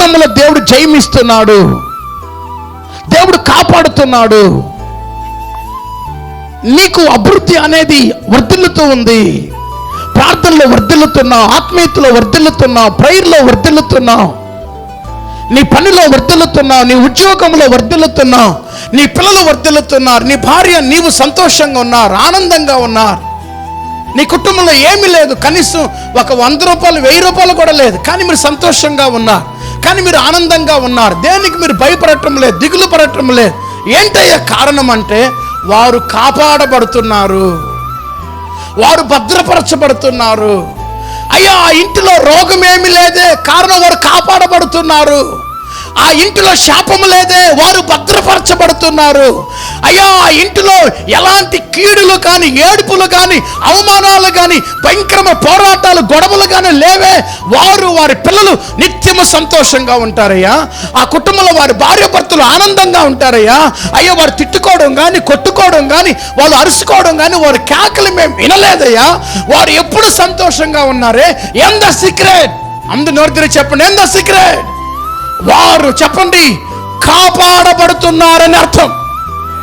యుద్ధంలో దేవుడు జయమిస్తున్నాడు. దేవుడు కాపాడుతున్నాడు. నీకు అభివృద్ధి అనేది వర్ధిల్లుతూ ఉంది. ప్రార్థనలో వర్ధిల్లుతున్నావు ఆత్మీయతలో వర్ధిల్లుతున్నావు ప్రైర్లో వర్ధిల్లుతున్నావు నీ పనిలో వర్ధిల్లుతున్నావు నీ ఉద్యోగంలో వర్ధిల్లుతున్నావు నీ పిల్లలు వర్ధిల్లుతున్నారు నీ భార్య నీవు సంతోషంగా ఉన్నారు ఆనందంగా ఉన్నారు నీ కుటుంబంలో ఏమీ లేదు కనీసం ఒక వంద రూపాయలు వెయ్యి రూపాయలు కూడా లేదు కానీ మీరు సంతోషంగా ఉన్నారు కానీ మీరు ఆనందంగా ఉన్నారు. దేనికి మీరు భయపడటం లేదు దిగులు పడటం లేదు. ఏంటయ్యా కారణం అంటే వారు కాపాడబడుతున్నారు. వారు భద్రపరచబడుతున్నారు. అయ్యా ఆ ఇంటిలో రోగం లేదే కారణం వారు కాపాడబడుతున్నారు. ఆ ఇంటిలో శాపము లేదే వారు భద్రపరచబడుతున్నారు. అయ్యా ఆ ఇంటిలో ఎలాంటి కీడులు కానీ ఏడుపులు కానీ అవమానాలు కానీ భయంకరమైన పోరాటాలు గొడవలు కానీ లేవే. వారు వారి పిల్లలు నిత్యము సంతోషంగా ఉంటారయ్యా. ఆ కుటుంబంలో వారి భార్య భర్తలు ఆనందంగా ఉంటారయ్యా. అయ్యా వారు తిట్టుకోవడం కానీ కొట్టుకోవడం కానీ వాళ్ళు అరుచుకోవడం కానీ వారి కేకలు మేము వినలేదయ్యా. వారు ఎప్పుడు సంతోషంగా ఉన్నారే? ఎంత ద సీక్రెట్ అందు నోరు చెప్పండి ఎంత ద సీక్రెట్ వారు చెప్పండి కాపాడబడుతున్నారని అర్థం.